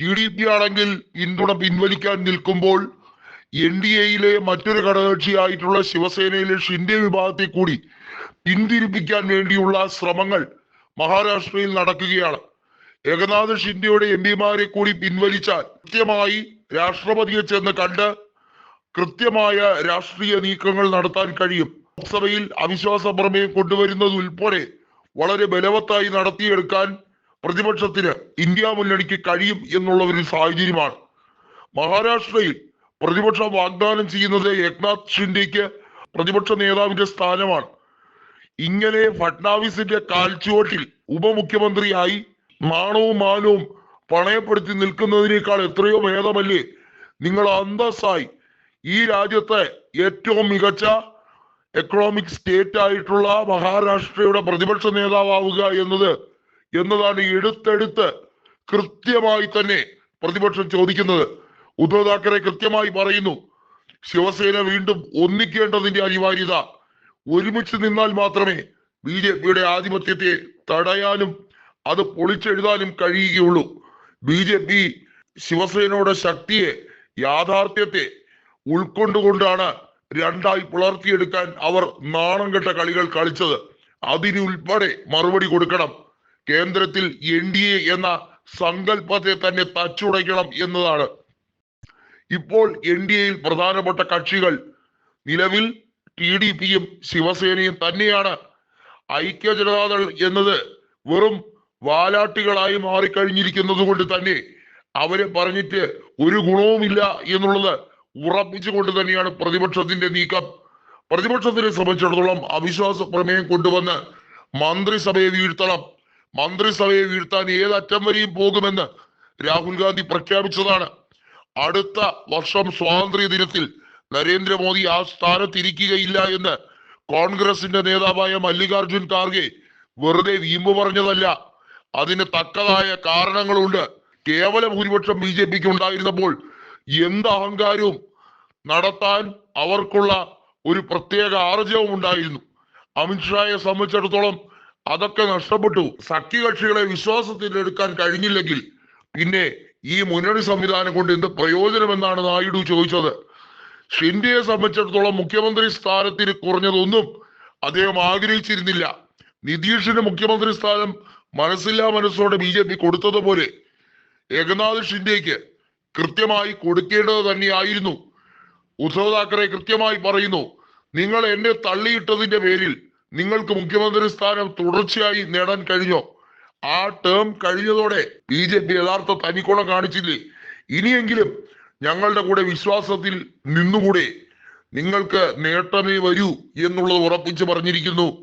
T D P ആണെങ്കിൽ പിന്തുണ പിൻവലിക്കാൻ നിൽക്കുമ്പോൾ എൻ ഡി എയിലെ മറ്റൊരു ഘടകകക്ഷിയായിട്ടുള്ള ശിവസേനയിലെ ഷിൻഡെ വിഭാഗത്തെ കൂടി പിന്തിരിപ്പിക്കാൻ വേണ്ടിയുള്ള ശ്രമങ്ങൾ മഹാരാഷ്ട്രയിൽ നടക്കുകയാണ്. ഏകനാഥ് ഷിൻഡെയുടെ എം പിമാരെ കൂടി പിൻവലിച്ചാൽ കൃത്യമായി രാഷ്ട്രപതിയെ ചെന്ന് കണ്ട് കൃത്യമായ രാഷ്ട്രീയ നീക്കങ്ങൾ നടത്താൻ കഴിയും. ലോക്സഭയിൽ അവിശ്വാസ പ്രമേയം കൊണ്ടുവരുന്നത് ഉൾപ്പെടെ വളരെ ബലവത്തായി നടത്തിയെടുക്കാൻ പ്രതിപക്ഷത്തിന് ഇന്ത്യ മുന്നണിക്ക് കഴിയും എന്നുള്ള ഒരു സാഹചര്യമാണ്. മഹാരാഷ്ട്രയിൽ പ്രതിപക്ഷം വാഗ്ദാനം ചെയ്യുന്നത് ഏക്നാഥ് ഷിൻഡെക്ക് പ്രതിപക്ഷ നേതാവിന്റെ സ്ഥാനമാണ്. ഇങ്ങനെ ഫട്നാവിസിന്റെ കാൽച്ചുവട്ടിൽ ഉപമുഖ്യമന്ത്രിയായി നാണവും മാനവും പണയപ്പെടുത്തി നിൽക്കുന്നതിനേക്കാൾ എത്രയോ ഭേദമല്ലേ? നിങ്ങൾ അന്തസ്സായി ഈ രാജ്യത്തെ ഏറ്റവും മികച്ച എക്കണോമിക് സ്റ്റേറ്റ് ആയിട്ടുള്ള മഹാരാഷ്ട്രയുടെ പ്രതിപക്ഷ നേതാവാവുക എന്നത് എന്നതാണ് എടുത്തെടുത്ത് കൃത്യമായി തന്നെ പ്രതിപക്ഷം ചോദിക്കുന്നത്. ഉദ്ധവ് താക്കറെ കൃത്യമായി പറയുന്നു ശിവസേന വീണ്ടും ഒന്നിക്കേണ്ടതിന്റെ അനിവാര്യത. ഒരുമിച്ച് നിന്നാൽ മാത്രമേ ബി ജെ പിയുടെ ആധിപത്യത്തെ തടയാനും അത് പൊളിച്ചെഴുതാനും കഴിയുകയുള്ളൂ. ബി ജെ പി ശിവസേനയുടെ ശക്തിയെ യാഥാർത്ഥ്യത്തെ ഉൾക്കൊണ്ടുകൊണ്ടാണ് രണ്ടായി പുലർത്തിയെടുക്കാൻ അവർ നാണം കെട്ട കളികൾ കളിച്ചത്. അതിനുൾപ്പെടെ മറുപടി കൊടുക്കണം. കേന്ദ്രത്തിൽ എൻ ഡി എ എന്ന സങ്കല്പത്തെ തന്നെ തച്ചുടയ്ക്കണം എന്നതാണ്. ഇപ്പോൾ എൻ ഡി എയിൽ പ്രധാനപ്പെട്ട കക്ഷികൾ നിലവിൽ ടി ഡി പിയും ശിവസേനയും തന്നെയാണ്. ഐക്യ ജനതാദൾ എന്നത് വെറും വാലാട്ടികളായി മാറിക്കഴിഞ്ഞിരിക്കുന്നത് കൊണ്ട് തന്നെ അവരെ പറഞ്ഞിട്ട് ഒരു ഗുണവുമില്ല എന്നുള്ളത് ഉറപ്പിച്ചുകൊണ്ട് തന്നെയാണ് പ്രതിപക്ഷത്തിന്റെ നീക്കം. പ്രതിപക്ഷത്തിനെ സംബന്ധിച്ചിടത്തോളം അവിശ്വാസ പ്രമേയം കൊണ്ടുവന്ന് മന്ത്രിസഭയെ വീഴ്ത്തണം. മന്ത്രിസഭയെ വീഴ്ത്താൻ ഏതറ്റം വരെയും പോകുമെന്ന് രാഹുൽ ഗാന്ധി പ്രഖ്യാപിച്ചതാണ്. അടുത്ത വർഷം സ്വാതന്ത്ര്യ ദിനത്തിൽ നരേന്ദ്രമോദി ആ സ്ഥാനത്തിരിക്കുകയില്ല എന്ന് കോൺഗ്രസിന്റെ നേതാവായ മല്ലികാർജുൻ ഖാർഗെ വെറുതെ വീമ്പ് പറഞ്ഞതല്ല. അതിന് തക്കതായ കാരണങ്ങളുണ്ട്. കേവല ഭൂരിപക്ഷം ബി ജെ പിക്ക് ഉണ്ടായിരുന്നപ്പോൾ എന്ത് അഹങ്കാരവും നടത്താൻ അവർക്കുള്ള ഒരു പ്രത്യേക ആർജവും ഉണ്ടായിരുന്നു. അമിത്ഷായെ സംബന്ധിച്ചിടത്തോളം അതൊക്കെ നഷ്ടപ്പെട്ടു. സഖ്യകക്ഷികളെ വിശ്വാസത്തിൽ എടുക്കാൻ കഴിഞ്ഞില്ലെങ്കിൽ പിന്നെ ഈ മുന്നണി സംവിധാനം കൊണ്ട് എന്ത് പ്രയോജനമെന്നാണ് നായിഡു ചോദിച്ചത്. ഷിൻഡിയെ സംബന്ധിച്ചിടത്തോളം മുഖ്യമന്ത്രി സ്ഥാനത്തിന് കുറഞ്ഞതൊന്നും അദ്ദേഹം ആഗ്രഹിച്ചിരുന്നില്ല. നിതീഷിന് മുഖ്യമന്ത്രി സ്ഥാനം മനസ്സില്ലാ മനസ്സോടെ ബി ജെ പി കൊടുത്തതുപോലെ ഏകനാഥ് ഷിൻഡേക്ക് കൃത്യമായി കൊടുക്കേണ്ടത് തന്നെയായിരുന്നു. ഉദ്ധവ് താക്കറെ കൃത്യമായി പറയുന്നു നിങ്ങൾ എന്നെ തള്ളിയിട്ടതിന്റെ പേരിൽ നിങ്ങൾക്ക് മുഖ്യമന്ത്രി സ്ഥാനം തുടർച്ചയായി നേടാൻ കഴിഞ്ഞോ? ആ ടേം കഴിഞ്ഞതോടെ ബി ജെ പി യഥാർത്ഥ തനിക്കുണം കാണിച്ചില്ലേ? ഇനിയെങ്കിലും ഞങ്ങളുടെ കൂടെ വിശ്വാസത്തിൽ നിന്നുകൂടെ നിങ്ങൾക്ക് നേട്ടമേ വരൂ എന്നുള്ളത് ഉറപ്പിച്ചു പറഞ്ഞിരിക്കുന്നു.